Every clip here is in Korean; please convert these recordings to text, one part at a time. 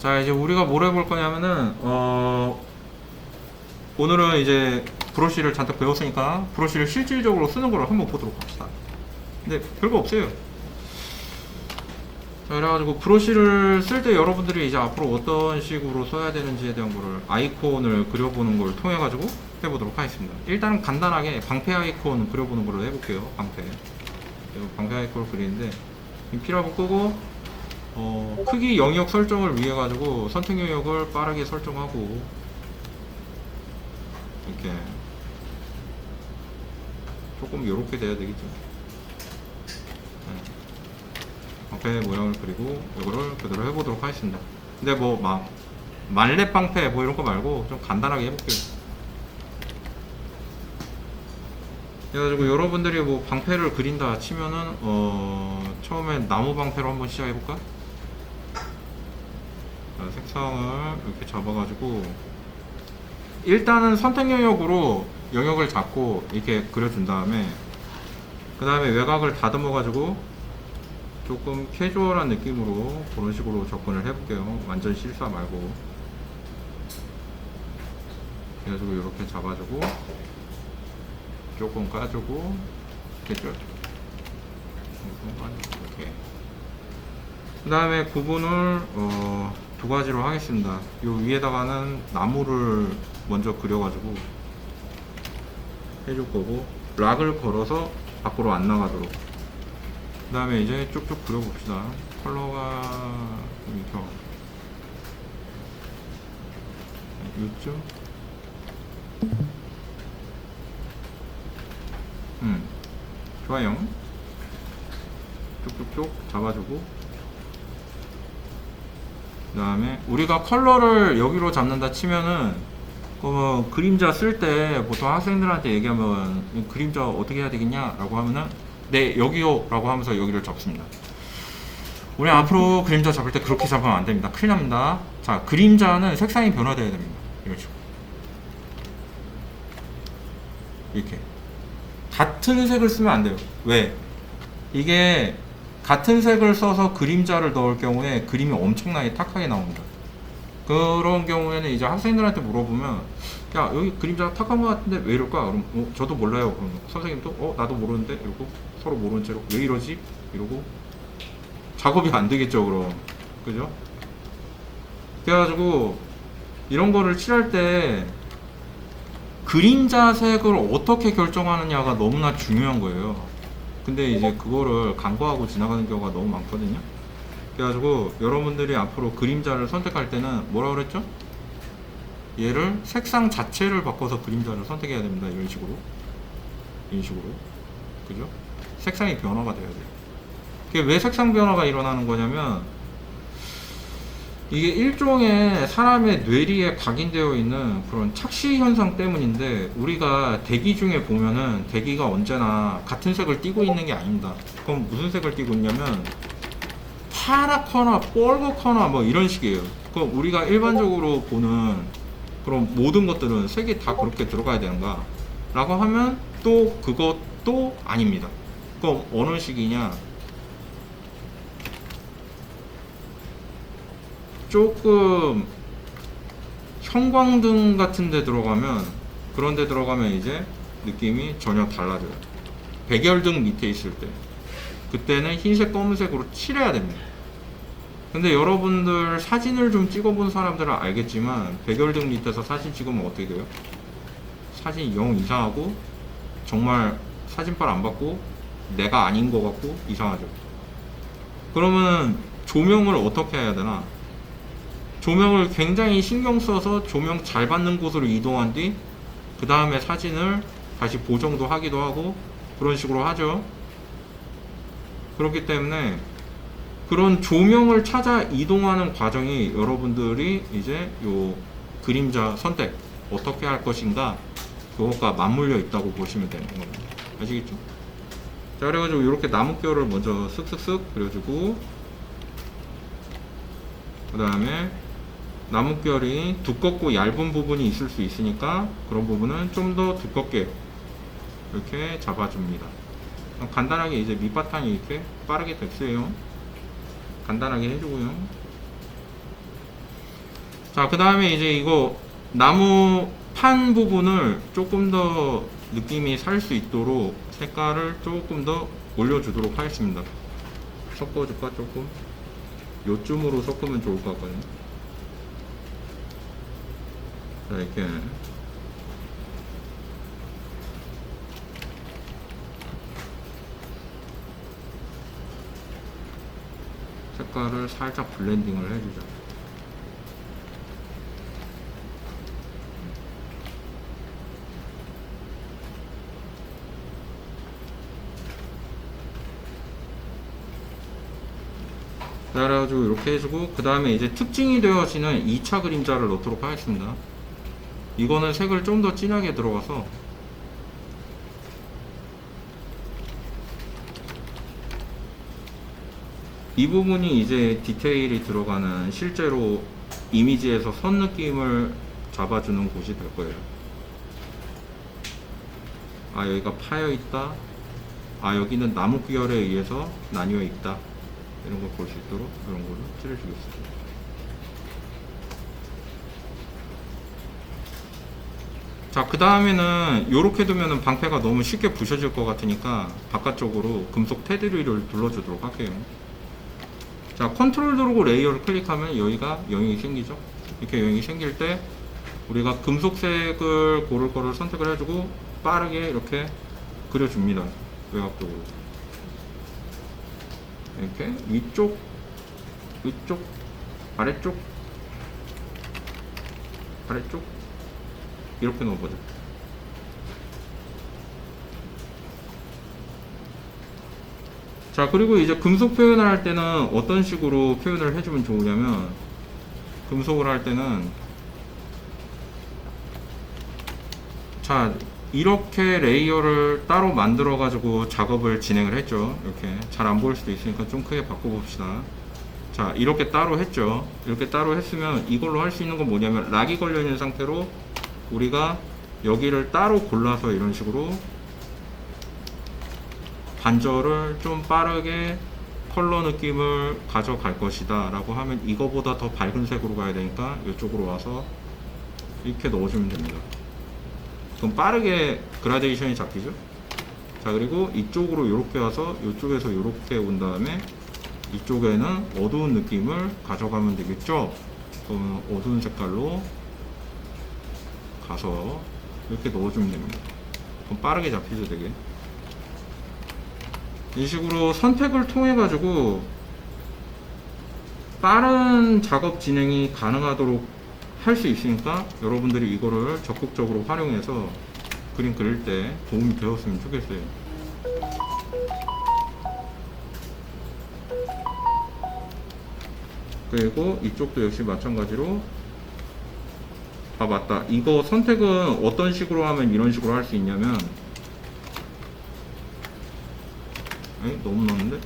자 이제 우리가 뭘 해볼 거냐면은 어 오늘은 이제 브러쉬를 잔뜩 배웠으니까 브러쉬를 실질적으로 쓰는 걸 한번 보도록 합시다. 근데 별거 없어요. 자 그래가지고 브러쉬를 쓸 때 여러분들이 이제 앞으로 어떤 식으로 써야 되는지에 대한 거를 아이콘을 그려보는 걸 통해 가지고 해보도록 하겠습니다. 일단 간단하게 방패 아이콘 그려보는 걸로 해볼게요 방패. 방패 아이콘을 그리는데 이 필요하고 끄고 어, 크기 영역 설정을 위해 가지고 선택 영역을 빠르게 설정하고 이렇게 조금 요렇게 돼야 되겠죠 네. 방패 모양을 그리고 이거를 그대로 해보도록 하겠습니다 근데 뭐막 만렙 방패 뭐 이런 거 말고 좀 간단하게 해볼게요 그래가지고 여러분들이 뭐 방패를 그린다 치면은 어 처음에 나무 방패로 한번 시작해볼까? 자, 색상을 이렇게 잡아가지고 일단은 선택 영역으로 영역을 잡고 이렇게 그려준 다음에 그 다음에 외곽을 다듬어 가지고 조금 캐주얼한 느낌으로 그런 식으로 접근을 해볼게요. 완전 실사 말고. 그래가지고 이렇게 잡아주고 조금 까주고 까주고 이렇게. 그 다음에 구분을 어, 두 가지로 하겠습니다. 요 위에다가는 나무를 먼저 그려가지고 해줄 거고 락을 걸어서 밖으로 안 나가도록 그 다음에 이제 쭉쭉 그려봅시다. 컬러가 좀 이렇게 요쯤 음 좋아요. 쭉쭉쭉 잡아주고 그 다음에 우리가 컬러를 여기로 잡는다 치면은 그뭐 그림자 쓸 때 보통 학생들한테 얘기하면 이 그림자 어떻게 해야 되겠냐 라고 하면은 네 여기요 라고 하면서 여기를 잡습니다. 우리 앞으로 그림자 잡을 때 그렇게 잡으면 안 됩니다. 큰일 납니다. 자 그림자는 색상이 변화되어야 됩니다. 이런 식으로. 이렇게. 같은 색을 쓰면 안 돼요. 왜? 이게 같은 색을 써서 그림자를 넣을 경우에 그림이 엄청나게 탁하게 나옵니다. 그런 경우에는 이제 학생들한테 물어보면 야 여기 그림자 탁한 것 같은데 왜 이럴까? 그럼 어, 저도 몰라요. 그럼 선생님도 어 나도 모르는데 이러고 서로 모르는 채로 왜 이러지? 이러고 작업이 안 되겠죠 그럼 그죠? 그래가지고 이런 거를 칠할 때 그림자 색을 어떻게 결정하느냐가 너무나 중요한 거예요. 근데 이제 그거를 간과하고 지나가는 경우가 너무 많거든요. 그래가지고 여러분들이 앞으로 그림자를 선택할 때는 뭐라 그랬죠? 얘를 색상 자체를 바꿔서 그림자를 선택해야 됩니다. 이런 식으로. 이런 식으로. 그죠? 색상이 변화가 돼야 돼요. 그게 왜 색상 변화가 일어나는 거냐면 이게 일종의 사람의 뇌리에 각인되어 있는 그런 착시 현상 때문인데 우리가 대기 중에 보면은 대기가 언제나 같은 색을 띠고 있는 게 아닙니다. 그럼 무슨 색을 띠고 있냐면 파랗거나 뻘겋거나 뭐 이런 식이에요. 그럼 우리가 일반적으로 보는 그런 모든 것들은 색이 다 그렇게 들어가야 되는가? 라고 하면 또 그것도 아닙니다. 그럼 어느 식이냐? 조금 형광등 같은 데 들어가면 그런 데 들어가면 이제 느낌이 전혀 달라져요. 백열등 밑에 있을 때 그때는 흰색 검은색으로 칠해야 됩니다. 근데 여러분들 사진을 좀 찍어본 사람들은 알겠지만 백열등 밑에서 사진 찍으면 어떻게 돼요? 사진이 영 이상하고 정말 사진빨 안 받고 내가 아닌 것 같고 이상하죠. 그러면 조명을 어떻게 해야 되나? 조명을 굉장히 신경 써서 조명 잘 받는 곳으로 이동한 뒤 그 다음에 사진을 다시 보정도 하기도 하고 그런 식으로 하죠. 그렇기 때문에 그런 조명을 찾아 이동하는 과정이 여러분들이 이제 요 그림자 선택 어떻게 할 것인가 그것과 맞물려 있다고 보시면 되는 겁니다. 아시겠죠? 자 그래가지고 이렇게 나뭇결을 먼저 쓱쓱쓱 그려주고 그 다음에 나뭇결이 두껍고 얇은 부분이 있을 수 있으니까 그런 부분은 좀 더 두껍게 이렇게 잡아줍니다. 간단하게 이제 밑바탕이 이렇게 빠르게 됐어요. 간단하게 해주고요. 자, 그 다음에 이제 이거 나무 판 부분을 조금 더 느낌이 살 수 있도록 색깔을 조금 더 올려주도록 하겠습니다. 섞어줄까, 조금? 요쯤으로 섞으면 좋을 것 같거든요. 자, 이렇게. 색깔을 살짝 블렌딩을 해주죠. 그래가지고 이렇게 해주고 그 다음에 이제 특징이 되어지는 2차 그림자를 넣도록 하겠습니다. 이거는 색을 좀 더 진하게 들어가서 이 부분이 이제 디테일이 들어가는 실제로 이미지에서 선 느낌을 잡아주는 곳이 될 거예요. 아 여기가 파여 있다. 아 여기는 나무 귀열에 의해서 나뉘어 있다. 이런 걸 볼 수 있도록 이런 거를 칠해주겠습니다. 자, 그 다음에는 이렇게 두면은 방패가 너무 쉽게 부셔질 것 같으니까 바깥쪽으로 금속 테두리를 둘러주도록 할게요. 자, 컨트롤 누르고 레이어를 클릭하면 여기가 영역이 생기죠. 이렇게 영역이 생길 때 우리가 금속색을 고를 거를 선택을 해주고 빠르게 이렇게 그려줍니다. 외곽적으로. 이렇게 위쪽, 위쪽, 아래쪽, 아래쪽 이렇게 넣어보죠. 자 그리고 이제 금속 표현을 할 때는 어떤 식으로 표현을 해주면 좋으냐면 금속을 할 때는 자 이렇게 레이어를 따로 만들어 가지고 작업을 진행을 했죠. 이렇게. 잘 안 보일 수도 있으니까 좀 크게 바꿔 봅시다. 자 이렇게 따로 했죠. 이렇게 따로 했으면 이걸로 할 수 있는 건 뭐냐면 락이 걸려 있는 상태로 우리가 여기를 따로 골라서 이런 식으로 반절을 좀 빠르게 컬러 느낌을 가져갈 것이다 라고 하면 이거보다 더 밝은 색으로 가야 되니까 이쪽으로 와서 이렇게 넣어주면 됩니다. 그럼 빠르게 그라데이션이 잡히죠? 자 그리고 이쪽으로 이렇게 와서 이쪽에서 이렇게 온 다음에 이쪽에는 어두운 느낌을 가져가면 되겠죠? 그러면 어두운 색깔로 가서 이렇게 넣어주면 됩니다 그럼 빠르게 잡히죠 되게 이 식으로 선택을 통해 가지고 빠른 작업 진행이 가능하도록 할 수 있으니까 여러분들이 이거를 적극적으로 활용해서 그림 그릴 때 도움이 되었으면 좋겠어요. 그리고 이쪽도 역시 마찬가지로 아 맞다 이거 선택은 어떤 식으로 하면 이런 식으로 할 수 있냐면 에이, 너무 넣었는데?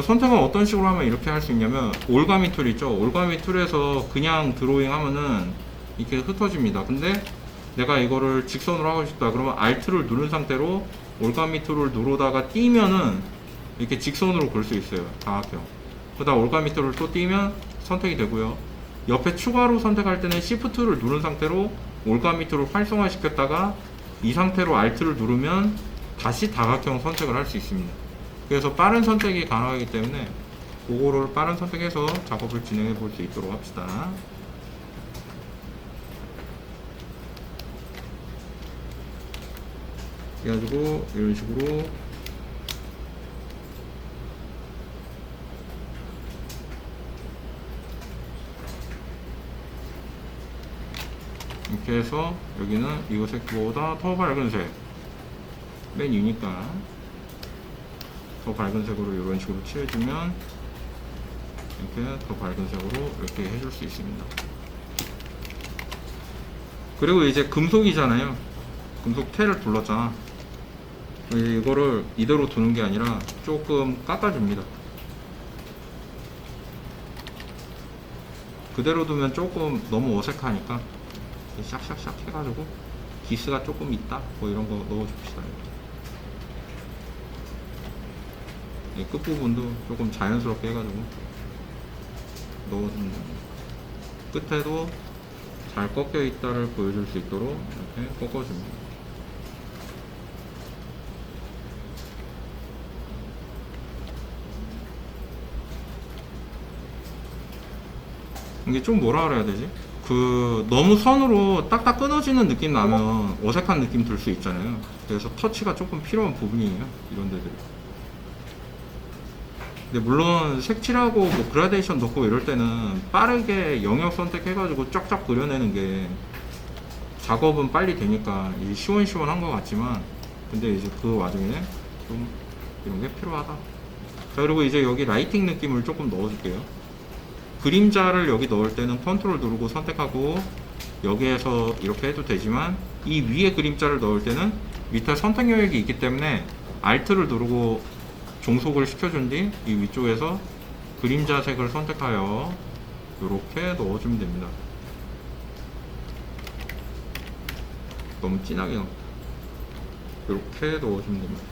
선택은 어떤 식으로 하면 이렇게 할 수 있냐면 올가미 툴 있죠? 올가미 툴에서 그냥 드로잉 하면은 이렇게 흩어집니다. 근데 내가 이거를 직선으로 하고 싶다. 그러면 Alt를 누른 상태로 올가미 툴을 누르다가 띄면은 이렇게 직선으로 볼수 있어요. 다각형. 그다음 올가미 툴을 또 띄면 선택이 되고요. 옆에 추가로 선택할 때는 Shift를 누른 상태로 올가미 툴을 활성화시켰다가 이 상태로 Alt를 누르면 다시 다각형 선택을 할 수 있습니다. 그래서 빠른 선택이 가능하기 때문에 그거를 빠른 선택해서 작업을 진행해 볼 수 있도록 합시다. 그래가지고 이런 식으로 이렇게 해서 여기는 이거 색보다 더 밝은 색 맨 위니까 더 밝은 색으로 이런 식으로 칠해주면 이렇게 더 밝은 색으로 이렇게 해줄 수 있습니다. 그리고 이제 금속이잖아요. 금속 테를 둘렀잖아. 이거를 이대로 두는 게 아니라 조금 깎아줍니다. 그대로 두면 조금 너무 어색하니까 샥샥샥 해가지고 기스가 조금 있다 뭐 이런 거 넣어줍시다. 이 끝부분도 조금 자연스럽게 해가지고 넣어주면 됩니다. 끝에도 잘 꺾여 있다를 보여줄 수 있도록 이렇게 꺾어줍니다. 이게 좀 뭐라 그래야 되지? 그 너무 선으로 딱딱 끊어지는 느낌 나면 어색한 느낌 들 수 있잖아요. 그래서 터치가 조금 필요한 부분이에요. 이런 데들이. 근데 물론 색칠하고 뭐 그라데이션 넣고 이럴 때는 빠르게 영역 선택해가지고 쫙쫙 그려내는 게 작업은 빨리 되니까 이 시원시원한 것 같지만 근데 이제 그 와중에 좀 이런 게 필요하다. 자 그리고 이제 여기 라이팅 느낌을 조금 넣어줄게요. 그림자를 여기 넣을 때는 컨트롤 누르고 선택하고 여기에서 이렇게 해도 되지만 이 위에 그림자를 넣을 때는 밑에 선택 영역이 있기 때문에 Alt를 누르고 종속을 시켜준 뒤 이 위쪽에서 그림자 색을 선택하여 이렇게 넣어주면 됩니다. 너무 진하게 넣었다. 이렇게 넣어주면 됩니다.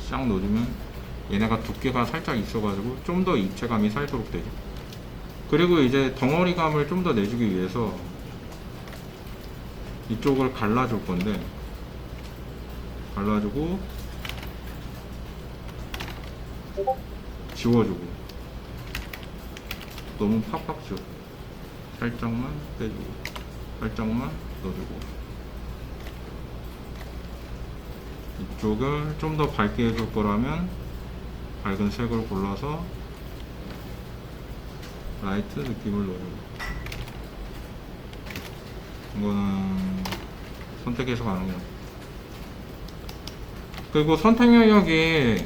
싹 넣어주면 얘네가 두께가 살짝 있어가지고 좀 더 입체감이 살도록 되죠. 그리고 이제 덩어리감을 좀 더 내주기 위해서 이쪽을 갈라줄 건데 갈라주고 지워주고. 너무 팍팍 지워. 살짝만 빼주고 살짝만 넣어주고. 이쪽을 좀 더 밝게 해줄 거라면 밝은 색을 골라서 라이트 느낌을 넣어주고 이거는 선택해서 가는 거예요 그리고 선택 영역이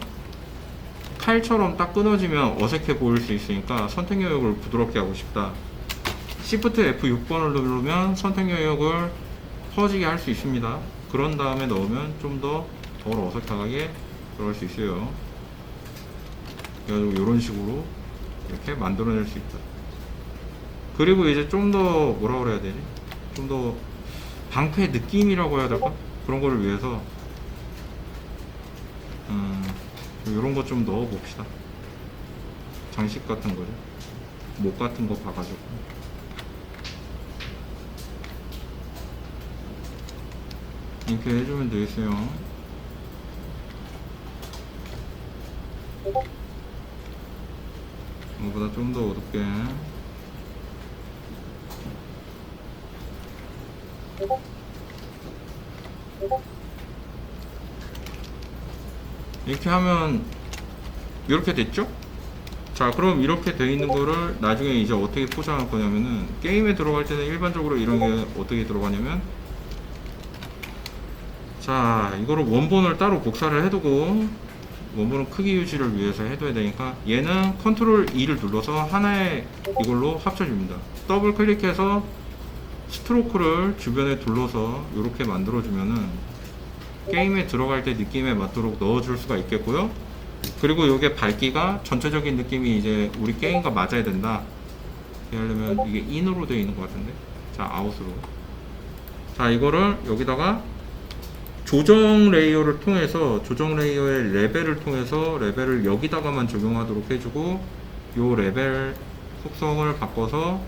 칼처럼 딱 끊어지면 어색해 보일 수 있으니까 선택 영역을 부드럽게 하고 싶다. Shift F6번을 누르면 선택 영역을 퍼지게 할 수 있습니다. 그런 다음에 넣으면 좀 더 덜 어색하게 들어갈 수 있어요 그래가지고 이런 식으로 이렇게 만들어낼 수 있다. 그리고 이제 좀 더 뭐라 그래야 되지? 좀 더 방패 느낌이라고 해야 될까? 그런 거를 위해서 음, 이런 거좀 넣어 봅시다. 장식 같은 거죠. 목 같은 거 봐가지고. 이렇게 해주면 되겠어요. 이거 보다 좀 더 어둡게 이렇게 하면 이렇게 됐죠? 자 그럼 이렇게 돼 있는 거를 나중에 이제 어떻게 포장할 거냐면은 게임에 들어갈 때는 일반적으로 이런 게 어떻게 들어가냐면 자 이거를 원본을 따로 복사를 해두고 원본은 크기 유지를 위해서 해둬야 되니까 얘는 컨트롤 E를 눌러서 하나의 이걸로 합쳐줍니다. 더블 클릭해서 스트로크를 주변에 둘러서 이렇게 만들어주면은 게임에 들어갈 때 느낌에 맞도록 넣어줄 수가 있겠고요. 그리고 이게 밝기가 전체적인 느낌이 이제 우리 게임과 맞아야 된다. 이렇게 하려면 이게 인으로 되어 있는 것 같은데? 자 아웃으로. 자 이거를 여기다가 조정 레이어를 통해서 조정 레이어의 레벨을 통해서 레벨을 여기다가만 적용하도록 해주고 요 레벨 속성을 바꿔서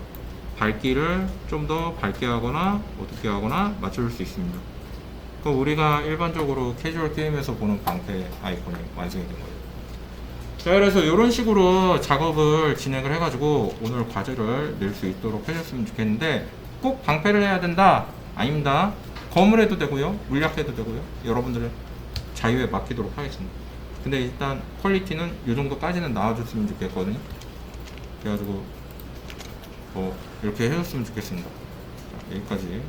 밝기를 좀 더 밝게 하거나 어둡게 하거나 맞출 수 있습니다. 그럼 우리가 일반적으로 캐주얼 게임에서 보는 방패 아이콘이 완성이 된 거예요. 자, 그래서 이런 식으로 작업을 진행을 해가지고 오늘 과제를 낼 수 있도록 해줬으면 좋겠는데 꼭 방패를 해야 된다? 아닙니다. 검을 해도 되고요, 물약해도 되고요. 여러분들의 자유에 맡기도록 하겠습니다. 근데 일단 퀄리티는 이 정도까지는 나와줬으면 좋겠거든요. 그래가지고 뭐 이렇게 해줬으면 좋겠습니다. 자, 여기까지